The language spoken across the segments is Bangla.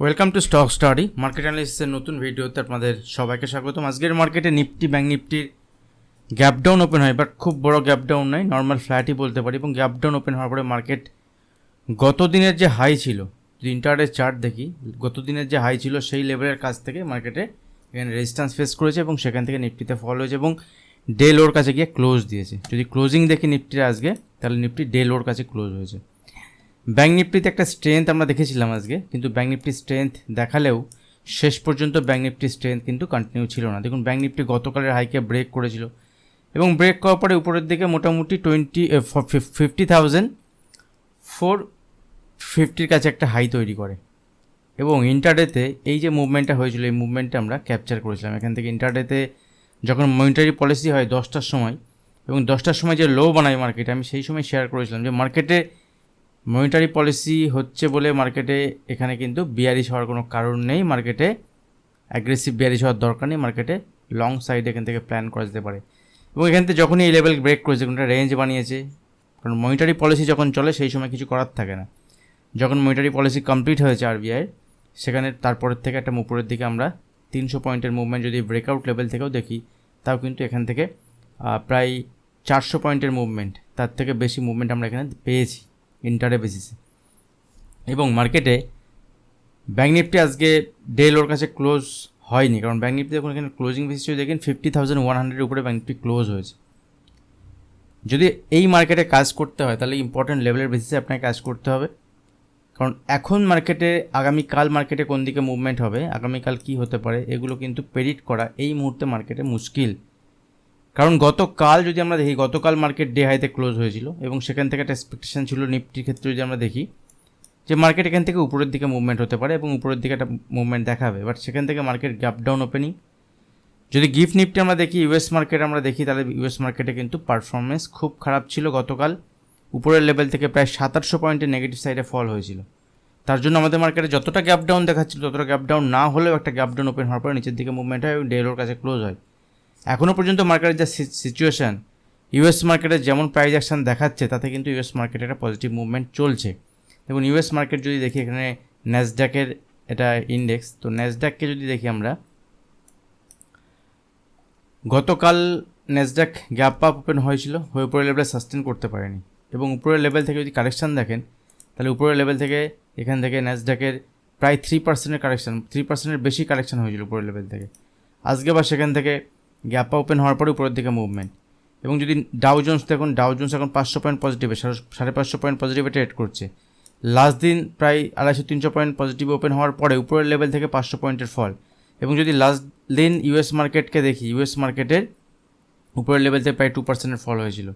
Welcome to stock study market অ্যানালিসিসের নতুন ভিডিওতে আপনাদের সবাইকে স্বাগতম। আজকের মার্কেটে নিফটি ব্যাঙ্ক নিফটির গ্যাপ ডাউন ওপেন হয় বাট খুব বড় গ্যাপ ডাউন নয় নর্মাল ফ্ল্যাটই বলতে পারি। এবং গ্যাপ ডাউন ওপেন হওয়ার পরে মার্কেট গত দিনের যে হাই ছিল, যদি ইন্টারডে চার্ট দেখি গত দিনের যে হাই ছিল, সেই লেভেলের কাছ থেকে মার্কেটে এখানে রেজিস্ট্যান্স ফেস করেছে এবং সেখান থেকে নিফটিতে ফল হয়েছে এবং ডে লোর কাছে গিয়ে ক্লোজ দিয়েছে। যদি ক্লোজিং দেখি নিফটির আজকে, তাহলে নিফটি ডে লোর কাছে ক্লোজ হয়েছে। ব্যাঙ্ক নিফটিতে একটা স্ট্রেংথ আমরা দেখেছিলাম আজকে, কিন্তু ব্যাঙ্ক নিফটির স্ট্রেংথ দেখালেও শেষ পর্যন্ত ব্যাঙ্ক নিফটির স্ট্রেংথ কিন্তু কন্টিনিউ ছিল না। দেখুন ব্যাঙ্ক নিফটি গতকালের হাইকে ব্রেক করেছিল এবং ব্রেক করার পরে উপরের দিকে মোটামুটি টোয়েন্টি ফিফটি থাউজেন্ড ফোর ফিফটির কাছে একটা হাই তৈরি করে। এবং ইন্টারডেতে এই যে মুভমেন্টটা হয়েছিল, এই মুভমেন্টটা আমরা ক্যাপচার করেছিলাম। এখান থেকে ইন্টারডেতে যখন মনিটারি পলিসি হয় দশটার সময়, এবং দশটার সময় যে লো বানায় মার্কেটে আমি সেই সময় শেয়ার করেছিলাম যে মার্কেটে মনিটারি পলিসি হচ্ছে বলে মার্কেটে এখানে কিন্তু বিয়ারিশ হওয়ার কোনো কারণ নেই। মার্কেটে অ্যাগ্রেসিভ বিয়ারিশ হওয়ার দরকার নেই। মার্কেটে লং সাইডে এখান থেকে প্ল্যান করা যেতে পারে। এবং এখান থেকে যখনই এই লেভেল ব্রেক করেছে, কোনটা রেঞ্জ বানিয়েছে, কারণ মনিটারি পলিসি যখন চলে, সেই সময় কিছু করার থাকে না। যখন মনিটারি পলিসি কমপ্লিট হয়েছে আরবিআই সেখানে তারপরের থেকে একটা উপরের দিকে আমরা তিনশো পয়েন্টের মুভমেন্ট যদি ব্রেকআউট লেভেল থেকেও দেখি, তাও কিন্তু এখান থেকে প্রায় চারশো পয়েন্টের মুভমেন্ট তার থেকে বেশি মুভমেন্ট আমরা এখানে পেয়েছি। ইন্টারে বেসিসে এবং মার্কেটে ব্যাঙ্ক নিফটি আজকে ডে লোর কাছে ক্লোজ হয়নি, কারণ ব্যাঙ্ক নিফটি দেখুন এখানে ক্লোজিং বেসিস দেখেন ফিফটি থাউজেন্ড ওয়ান হান্ড্রেডের উপরে ব্যাঙ্ক নিফটি ক্লোজ হয়েছে। যদি এই মার্কেটে কাজ করতে হয়, তাহলে ইম্পর্টেন্ট লেভেলের বেসিসে আপনাকে কাজ করতে হবে। কারণ এখন মার্কেটে আগামীকাল মার্কেটে কোন দিকে মুভমেন্ট হবে, আগামীকাল কি হতে পারে, এগুলো কিন্তু প্রেডিক্ট করা এই মুহূর্তে মার্কেটে মুশকিল। কারণ গতকাল যদি আমরা দেখি, গতকাল মার্কেট ডে হাইতে ক্লোজ হয়েছিল এবং সেখান থেকে একটা এক্সপেকটেশন ছিল নিফটির ক্ষেত্রে যদি আমরা দেখি, যে মার্কেট এখান থেকে উপরের দিকে মুভমেন্ট হতে পারে এবং উপরের দিকে একটা মুভমেন্ট দেখাবে। বাট সেখান থেকে মার্কেট গ্যাপ ডাউন ওপেনিং যদি গিফট নিফটি আমরা দেখি ইউএস মার্কেট আমরা দেখি, তাহলে ইউএস মার্কেটে কিন্তু পারফরমেন্স খুব খারাপ ছিল গতকাল। উপরের লেভেল থেকে প্রায় সাতাশশো পয়েন্টের নেগেটিভ সাইডে ফল হয়েছিল। তার জন্য আমাদের মার্কেটে যতটা গ্যাপ ডাউন দেখাচ্ছিল, ততটা গ্যাপ ডাউন না হলেও একটা গ্যাপ ডাউন ওপেন হওয়ার পরে নিচের দিকে মুভমেন্ট হয় এবং ডেলোর কাছে ক্লোজ হয়। এখনও পর্যন্ত মার্কেটের যা সিচুয়েশান ইউএস মার্কেটে যেমন প্রাইজ অ্যাকশন দেখাচ্ছে, তাতে কিন্তু ইউএস মার্কেটে একটা পজিটিভ মুভমেন্ট চলছে। দেখুন ইউএস মার্কেট যদি দেখি, এখানে ন্যাসড্যাকের এটা ইন্ডেক্স তো ন্যাসডাককে যদি দেখি আমরা, গতকাল ন্যাসডাক গ্যাপ আপ ওপেন হয়েছিল, হয়ে উপরের লেভেলে সাস্টেন করতে পারেনি। এবং উপরের লেভেল থেকে যদি কারেকশান দেখেন, তাহলে উপরের লেভেল থেকে এখান থেকে ন্যাসড্যাকের প্রায় থ্রি পার্সেন্টের কারেকশান থ্রি পার্সেন্টের বেশি কারেকশান হয়েছিল উপরের লেভেল থেকে। আজকে বা সেখান থেকে গ্যাপ ওপেন হওয়ার পরে উপরের দিকে মুভমেন্ট এবং যদি ডাউ জোন্স, দেখুন, ডাউ জোন্স এখন পাঁচশো পয়েন্ট পজিটিভে সাড়ে পাঁচশো পয়েন্ট পজিটিভে ট্রেড করছে। লাস্ট দিন প্রায় আড়াইশো তিনশো পয়েন্ট পজিটিভ ওপেন হওয়ার পরে উপরের লেভেল থেকে পাঁচশো পয়েন্টের ফল এবং যদি লাস্ট দিন ইউএস মার্কেটকে দেখি ইউএস মার্কেটের উপরের লেভেল থেকে প্রায় টু পার্সেন্টের ফল হয়েছিল।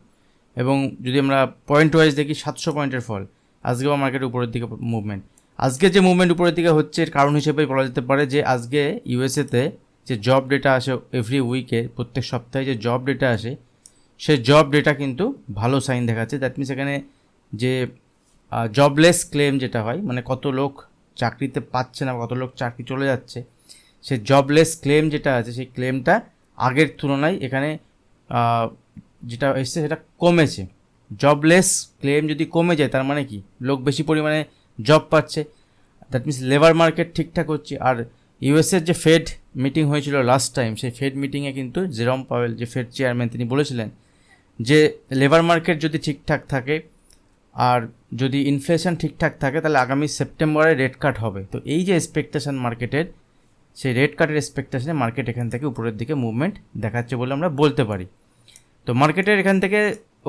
এবং যদি আমরা পয়েন্ট ওয়াইজ দেখি, সাতশো পয়েন্টের ফল আজকে বা মার্কেটের উপরের দিকে মুভমেন্ট আজকে যে মুভমেন্ট উপরের দিকে হচ্ছে, এর কারণ হিসেবে বলা যেতে পারে যে আজকে ইউএসএতে যে জব ডেটা আসে এভরি উইকে প্রত্যেক সপ্তাহে যে জব ডেটা আসে, সে জব ডেটা কিন্তু ভালো সাইন দেখাচ্ছে। দ্যাট মিনস এখানে যে জবলেস ক্লেম যেটা হয় মানে কত লোক চাকরিতে পাচ্ছে না কত লোক চাকরি চলে যাচ্ছে, সে জবলেস ক্লেম যেটা আছে, সেই ক্লেমটা আগের তুলনায় এখানে যেটা এসছে সেটা কমেছে। জবলেস ক্লেম যদি কমে যায়, তার মানে কি? লোক বেশি পরিমাণে জব পাচ্ছে। দ্যাট মিনস লেবার মার্কেট ঠিকঠাক হচ্ছে, আর ইউএসের যে ফেড মিটিং হয়েছিল লাস্ট টাইম সেই ফেড মিটিংয়ে কিন্তু জেরম পাওয়েল যে ফেড চেয়ারম্যান তিনি বলেছিলেন যে লেবার মার্কেট যদি ঠিকঠাক থাকে আর যদি ইনফ্লেশন ঠিকঠাক থাকে, তাহলে আগামী সেপ্টেম্বরে রেট কাট হবে। তো এই যে এক্সপেকটেশন মার্কেটের সেই রেট কাটের এক্সপেকটেশনে মার্কেট এখান থেকে উপরের দিকে মুভমেন্ট দেখাচ্ছে বলে আমরা বলতে পারি। তো মার্কেটের এখান থেকে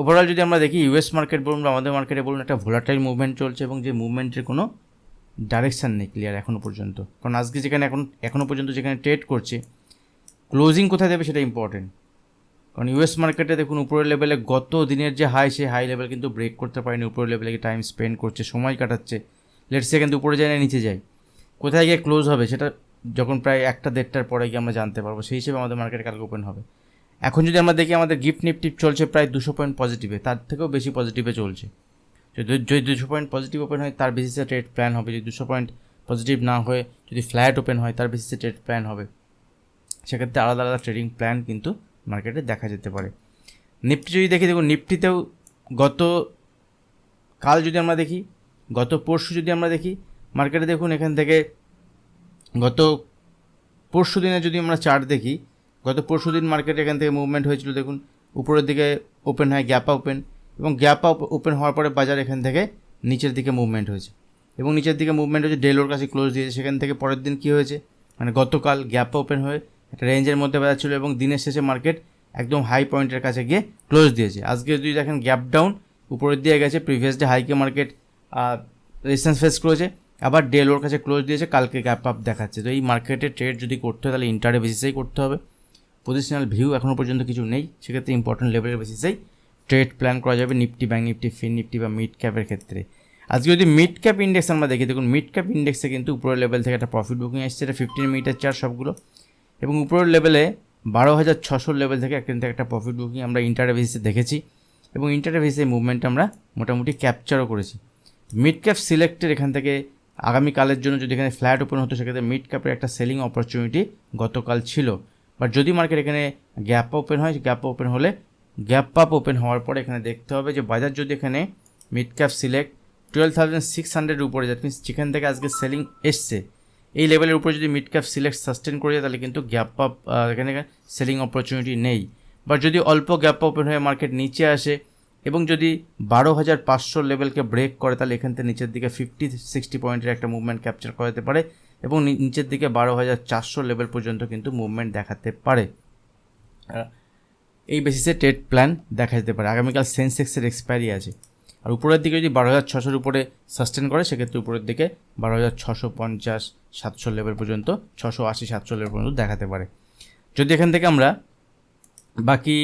ওভারঅল যদি আমরা দেখি ইউএস মার্কেট বলুন বা আমাদের মার্কেটে বলুন, একটা ভোলাটাইল মুভমেন্ট চলছে এবং যে মুভমেন্টের কোনো ডাইরেকশান নেই ক্লিয়ার এখনও পর্যন্ত। কারণ আজকে যেখানে এখন এখনও পর্যন্ত যেখানে ট্রেড করছে ক্লোজিং কোথায় দেবে সেটা ইম্পর্টেন্ট কারণ ইউএস মার্কেটে দেখুন, উপরের লেভেলে গত দিনের যে হাই সেই হাই লেভেল কিন্তু ব্রেক করতে পারেনি। উপরের লেভেলে টাইম স্পেন্ড করছে, সময় কাটাচ্ছে। লেট সেকেন্ড উপরে যায় না, নিচে যায়। কোথায় গিয়ে ক্লোজ হবে সেটা যখন প্রায় একটা দেড়টার পরে গিয়ে আমরা জানতে পারব, সেই হিসেবে আমাদের মার্কেট কালকে ওপেন হবে। এখন যদি আমরা দেখি আমাদের গিফট নিফটি চলছে প্রায় দুশো পয়েন্ট পজিটিভে তার থেকেও বেশি পজিটিভে চলছে। যদি দুশো পয়েন্ট পজিটিভ ওপেন হয়, তার বেসিসে ট্রেড প্ল্যান হবে। যদি দুশো পয়েন্ট পজিটিভ না হয়ে, যদি ফ্ল্যাট ওপেন হয়, তার বেসিসে ট্রেড প্ল্যান হবে। সেক্ষেত্রে আলাদা আলাদা ট্রেডিং প্ল্যান কিন্তু মার্কেটে দেখা যেতে পারে। নিফটি যদি দেখি, দেখুন নিফটিতেও গত কাল যদি আমরা দেখি, গত পরশু যদি আমরা দেখি মার্কেটে দেখুন, এখান থেকে গত পরশু দিনে যদি আমরা চার্ট দেখি, গত পরশু দিন মার্কেট এখান থেকে মুভমেন্ট হয়েছিল, দেখুন, উপরের দিকে ওপেন হয় গ্যাপা ওপেন এবং গ্যাপা ওপেন হওয়ার পরে বাজার এখান থেকে নিচের দিকে মুভমেন্ট হয়েছে। এবং নিচের দিকে মুভমেন্ট হয়েছে ডেলোর কাছে ক্লোজ দিয়েছে। সেখান থেকে পরের দিন কী হয়েছে? মানে গতকাল গ্যাপা ওপেন হয়ে একটা রেঞ্জের মধ্যে বাজার ছিল এবং দিনের শেষে মার্কেট একদম হাই পয়েন্টের কাছে গিয়ে ক্লোজ দিয়েছে। আজকে যদি দেখেন গ্যাপ ডাউন উপরের দিয়ে গেছে প্রিভিয়াস ডে হাইকে মার্কেট রেজিস্ট্যান্স ফেস করেছে, আবার ডেলোর কাছে ক্লোজ দিয়েছে, কালকে গ্যাপ আপ দেখাচ্ছে। তো এই মার্কেটে ট্রেড যদি করতে হয়, তাহলে ইন্টারে বেসিসেই করতে হবে। পজিশনাল ভিউ এখনও পর্যন্ত কিছু নেই, সেক্ষেত্রে ইম্পর্টেন্ট লেভেলের বেসিসেই ট্রেড প্ল্যান করা যাবে Nifty bank Nifty fin Nifty বা মিড ক্যাপের ক্ষেত্রে। আজকে যদি মিড ক্যাপ ইন্ডেক্স আমরা দেখি, দেখুন মিড ক্যাপ ইন্ডেক্সে কিন্তু উপরের লেভেল থেকে একটা প্রফিট বুকিং এসছে, এটা ফিফটিন মিনিটের চার সবগুলো। এবং উপরের লেভেলে বারো হাজার ছশোর লেভেল থেকে থেকে একটা প্রফিট বুকিং আমরা ইন্টারে বেসিসে দেখেছি। এবং ইন্টারে বেসিসে মুভমেন্ট আমরা মোটামুটি ক্যাপচারও করেছি। মিড ক্যাপ সিলেক্টের এখান থেকে আগামীকালের জন্য যদি এখানে ফ্ল্যাট ওপেন হতো, সেক্ষেত্রে মিড ক্যাপের একটা সেলিং অপরচুনিটি গতকাল ছিল। বাট যদি মার্কেট এখানে গ্যাপ ওপেন হয় গ্যাপ ওপেন হলে গ্যাপ আপ ওপেন হওয়ার পরে এখানে দেখতে হবে যে বাজার যদি এখানে mid cap select twelve thousand six হান্ড্রেডের উপরে দ্যাট মিনস যেখান থেকে আজকে সেলিং এসছে, এই লেভেলের উপরে যদি মিড ক্যাপ সিলেক্ট সাস্টেন করে যায়, তাহলে কিন্তু গ্যাপ আপ এখানে সেলিং অপরচুনিটি নেই। বাট যদি অল্প গ্যাপ ওপেন হয়ে মার্কেট নিচে আসে এবং যদি বারো হাজার পাঁচশো লেভেলকে ব্রেক করে, তাহলে এখান থেকে নিচের দিকে ফিফটি সিক্সটি পয়েন্টের একটা মুভমেন্ট ক্যাপচার করা যেতে পারে এবং নিচের দিকে বারো হাজার চারশো লেভেল পর্যন্ত কিন্তু মুভমেন্ট দেখাতে পারে। এই বেসিসে ট্রেড প্ল্যান দেখা যেতে পারে। আগামীকাল সেন্সেক্সের এক্সপায়ারি আছে। আর উপরের দিকে যদি বারো হাজার ছশোর উপরে সাস্টেন করে, সেক্ষেত্রে উপরের দিকে বারো হাজার ছশো পঞ্চাশ, সাতশো লেভেল পর্যন্ত ছশো আশি, সাতশো লেভেল পর্যন্ত দেখাতে পারে। যদি এখান থেকে আমরা বাকি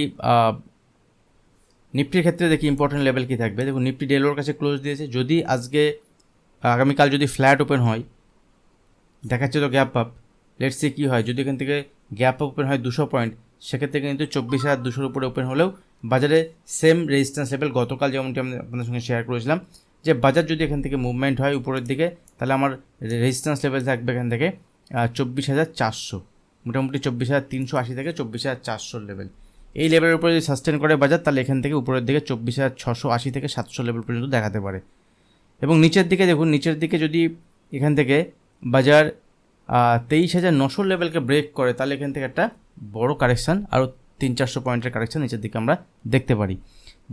নিফটির ক্ষেত্রে দেখি ইম্পর্টেন্ট লেভেল কী থাকবে। দেখুন, নিফটি ডেলোর কাছে ক্লোজ দিয়েছে। যদি আজকে, আগামীকাল যদি ফ্ল্যাট ওপেন হয়, দেখাচ্ছে তো গ্যাপ আপ লেটস কী হয়। যদি এখান থেকে গ্যাপ ওপেন হয় দুশো পয়েন্ট সেক্ষেত্রে কিন্তু চব্বিশ হাজার দুশোর উপরে ওপেন হলেও বাজারে সেম রেজিস্ট্যান্স লেভেল গতকাল যেমনটি আমি আপনাদের সঙ্গে শেয়ার করেছিলাম, যে বাজার যদি এখান থেকে মুভমেন্ট হয় উপরের দিকে, তাহলে আমার রেজিস্ট্যান্স লেভেল থাকবে এখান থেকে চব্বিশ হাজার চারশো, মোটামুটি চব্বিশ হাজার তিনশো আশি থেকে চব্বিশ হাজার চারশোর লেভেল এই লেভেলের উপরে যদি সাস্টেন করে বাজার, তাহলে এখান থেকে উপরের দিকে চব্বিশ হাজার ছশো আশি থেকে সাতশো লেভেল পর্যন্ত দেখাতে পারে। এবং নিচের দিকে দেখুন, নিচের দিকে যদি এখান থেকে বাজার তেইশ হাজার নশো লেভেলকে ব্রেক করে, তাহলে এখান থেকে একটা বড় কারেকশান আরও তিন চারশো পয়েন্টের কারেকশান নিচের দিকে আমরা দেখতে পারি।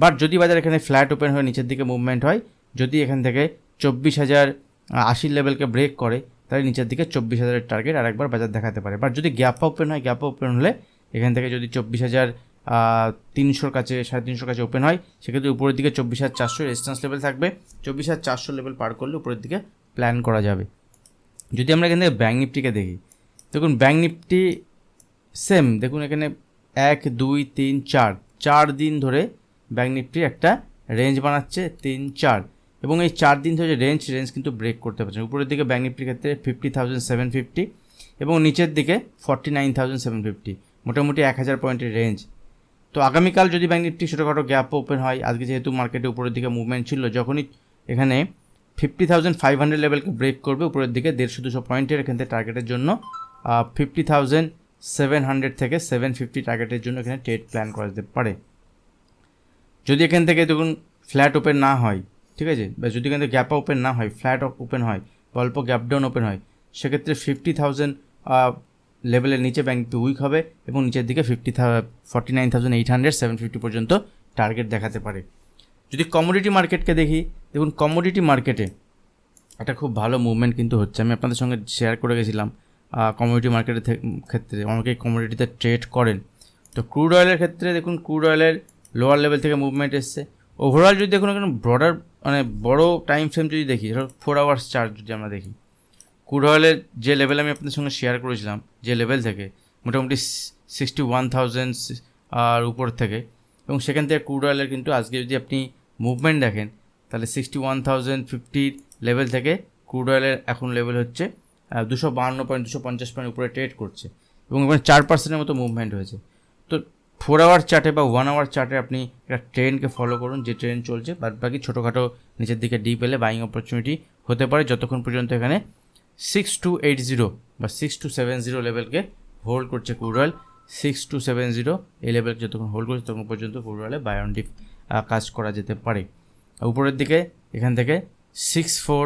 বাট যদি বাজার এখানে ফ্ল্যাট ওপেন হয়ে নিচের দিকে মুভমেন্ট হয়, যদি এখান থেকে চব্বিশ হাজার আশির লেভেলকে ব্রেক করে, তাহলে নিচের দিকে চব্বিশ হাজারের টার্গেট আরেকবার বাজার দেখাতে পারে। বাট যদি গ্যাপ ওপেন হয়, গ্যাপ ওপেন হলে এখান থেকে যদি চব্বিশ হাজার তিনশোর কাছে, সাড়ে তিনশোর কাছে ওপেন হয়, সেক্ষেত্রে উপরের দিকে চব্বিশ হাজার চারশো রেজিস্ট্যান্স লেভেল থাকবে। চব্বিশ হাজার চারশো লেভেল পার করলে উপরের দিকে প্ল্যান করা যাবে। যদি আমরা এখান থেকে ব্যাঙ্ক নিফটিকে দেখি, দেখুন ব্যাঙ্ক নিফটি সেম, দেখুন এখানে এক, দুই, তিন, চার। চার দিন ধরে ব্যাঙ্ক নিফটি একটা রেঞ্জ বানাচ্ছে, তিন, চার। এবং এই চার দিন ধরে রেঞ্জ রেঞ্জ কিন্তু ব্রেক করতে পারছে। উপরের দিকে ব্যাঙ্ক নিফটির ক্ষেত্রে ফিফটি থাউজেন্ড সেভেন ফিফটি এবং নিচের দিকে forty nine thousand seven fifty মোটামুটি এক হাজার পয়েন্টের রেঞ্জ তো আগামীকাল যদি ব্যাঙ্ক নিফটি ছোটোখাটো গ্যাপ ওপেন হয়, আজকে যেহেতু মার্কেটে উপরের দিকে মুভমেন্ট ছিল, যখনই এখানে ফিফটি থাউজেন্ড ফাইভ হান্ড্রেড লেভেলকে ব্রেক করবে, উপরের দিকে দেড়শো দুশো পয়েন্টের এখান থেকে টার্গেটের জন্য ফিফটি থাউজেন্ড সেভেন হান্ড্রেড থেকে সেভেন ফিফটি টার্গেটের জন্য এখানে ট্রেড প্ল্যান করা যেতে পারে। যদি এখান থেকে দেখুন ফ্ল্যাট ওপেন না হয়, ঠিক আছে? বা যদি এখান থেকে গ্যাপ ওপেন না হয় ফ্ল্যাট ওপেন হয় বা অল্প গ্যাপ ডাউন ওপেন হয়, সেক্ষেত্রে ফিফটি থাউজেন্ড লেভেলের নিচে ব্যাঙ্ক উইক হবে এবং নিচের দিকে ফিফটি থা forty nine thousand eight hundred seven fifty পর্যন্ত টার্গেট দেখাতে পারে। যদি কমোডিটি মার্কেটকে দেখি, দেখুন কমোডিটি মার্কেটে একটা খুব ভালো মুভমেন্ট কিন্তু হচ্ছে। আমি আপনাদের সঙ্গে শেয়ার করে গেছিলাম। কমোডিটি মার্কেটের ক্ষেত্রে অনেকেই কমোডিটিতে ট্রেড করেন। তো ক্রুড অয়েলের ক্ষেত্রে দেখুন ক্রুড অয়েলের লোয়ার লেভেল থেকে মুভমেন্ট এসছে। ওভারঅল যদি দেখুন, এখানে ব্রডার মানে বড় টাইম ফ্রেম যদি দেখি, ধরো ফোর আওয়ার্স চার্জ যদি আমরা দেখি ক্রুড অয়েলের যে লেভেল আমি আপনাদের সঙ্গে শেয়ার করেছিলাম, যে লেভেল থেকে, মোটামুটি সিক্সটি ওয়ান থাউজেন্ড আর উপর থেকে, এবং সেখান থেকে ক্রুড অয়েলের কিন্তু আজকে যদি আপনি মুভমেন্ট দেখেন, তাহলে সিক্সটি ওয়ান থাউজেন্ড ফিফটির লেভেল থেকে ক্রুড অয়েলের এখন লেভেল হচ্ছে দুশো বাহান্ন পয়েন্ট দুশো পঞ্চাশ পয়েন্ট উপরে ট্রেড করছে। এবং এখানে চার পার্সেন্টের মতো মুভমেন্ট হয়েছে। তো ফোর আওয়ার চার্টে বা ওয়ান আওয়ার চার্টে আপনি একটা ট্রেনকে ফলো করুন, যে ট্রেন চলছে, বাদ বাকি ছোটোখাটো নিচের দিকে ডিপ এলে বাইং অপরচুনিটি হতে পারে, যতক্ষণ পর্যন্ত এখানে সিক্স টু এইট জিরো বা সিক্স টু সেভেন জিরো লেভেলকে হোল্ড করছে crude six two seven zero এই লেভেলকে যতক্ষণ হোল্ড করছে, ততক্ষণ পর্যন্ত ক্রুড বায়ন ডিপ কাজ করা যেতে পারে। উপরের দিকে, এখান থেকে সিক্স ফোর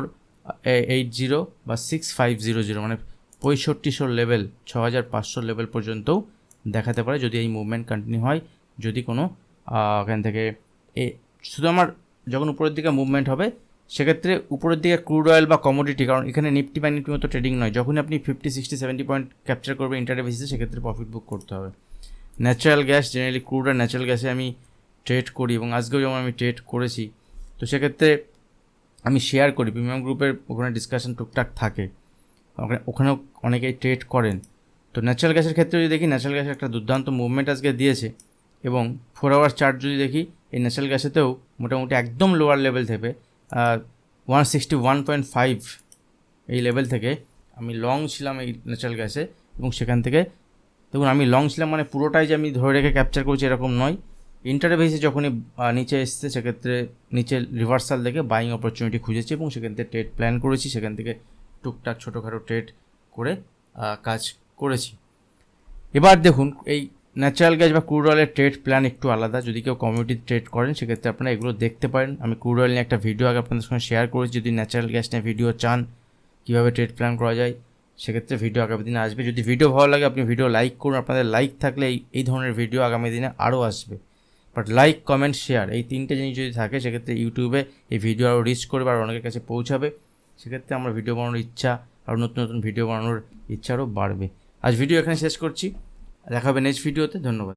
এইট জিরো বা সিক্স ফাইভ জিরো জিরো মানে পঁয়ষট্টিশো লেভেল ছ হাজার পাঁচশো লেভেল পর্যন্তও দেখাতে পারে যদি এই মুভমেন্ট কন্টিনিউ হয়। যদি কোনো এখান থেকে এ, শুধু আমার যখন উপরের দিকে মুভমেন্ট হবে, সেক্ষেত্রে উপরের দিকে ক্রুড অয়েল বা কমোডিটি কারণ এখানে নিফটি বা নিফটির মতো ট্রেডিং নয়। যখনই আপনি fifty sixty seventy point capture করবে ইন্টারডে বেসিসে সেক্ষেত্রে প্রফিট বুক করতে হবে। ন্যাচারাল গ্যাস জেনারেলি ক্রুড আর ন্যাচারাল গ্যাসে আমি ট্রেড করি এবং আজকেও যেমন আমি ট্রেড করেছি, তো সেক্ষেত্রে আমি শেয়ার করি প্রিমিয়াম গ্রুপের ওখানে ডিসকাশন টুকটাক থাকে। ওখানে, ওখানেও অনেকেই ট্রেড করেন। তো ন্যাচারাল গ্যাসের ক্ষেত্রে যদি দেখি ন্যাচারাল গ্যাসের একটা দুর্দান্ত মুভমেন্ট আজকে দিয়েছে এবং ফোর আওয়ার চার্ট যদি দেখি, এই ন্যাচারাল গ্যাসেতেও মোটামুটি একদম লোয়ার লেভেল থেকে one sixty one point five এই লেভেল থেকে আমি লং ছিলাম এই ন্যাচারাল গ্যাসে এবং সেখান থেকে, দেখুন আমি লং ছিলাম মানে পুরোটাই যে আমি ধরে রেখে ক্যাপচার করছি এরকম নয়। ইন্টারে বেসে যখনই নিচে এসছে, সেক্ষেত্রে নিচে রিভার্সাল দেখে বাইং অপরচুনিটি খুঁজেছি এবং সেখান থেকে ট্রেড প্ল্যান করেছি, সেখান থেকে টুকটাক ছোটোখাটো ট্রেড করে কাজ করেছি। এবার দেখুন, এই ন্যাচারাল গ্যাস বা ক্রুড অয়েলের ট্রেড প্ল্যান একটু আলাদা। যদি কেউ কমিউনিটি ট্রেড করেন, সেক্ষেত্রে আপনারা এগুলো দেখতে পারেন। আমি ক্রুড অয়েল নিয়ে একটা ভিডিও আগে আপনাদের সঙ্গে শেয়ার করেছি। যদি ন্যাচারাল গ্যাস নিয়ে ভিডিও চান, কীভাবে ট্রেড প্ল্যান করা যায়, সেক্ষেত্রে ভিডিও আগামী দিনে আসবে। যদি ভিডিও ভালো লাগে, আপনি ভিডিও লাইক করুন। আপনাদের লাইক থাকলে এই ধরনের ভিডিও আগামী দিনে আরও আসবে। বাট লাইক কমেন্ট শেয়ার এই তিনটে জিনিস যদি থাকে, সেক্ষেত্রে ইউটিউবে এই ভিডিও আরও রিচ করবে আর অনেকের কাছে পৌঁছাবে। সেক্ষেত্রে আমার ভিডিও বানানোর ইচ্ছা আর নতুন নতুন ভিডিও বানানোর ইচ্ছা আরও বাড়বে। আজ ভিডিও এখানে শেষ করছি। দেখা হবে নেক্সট ভিডিওতে ধন্যবাদ।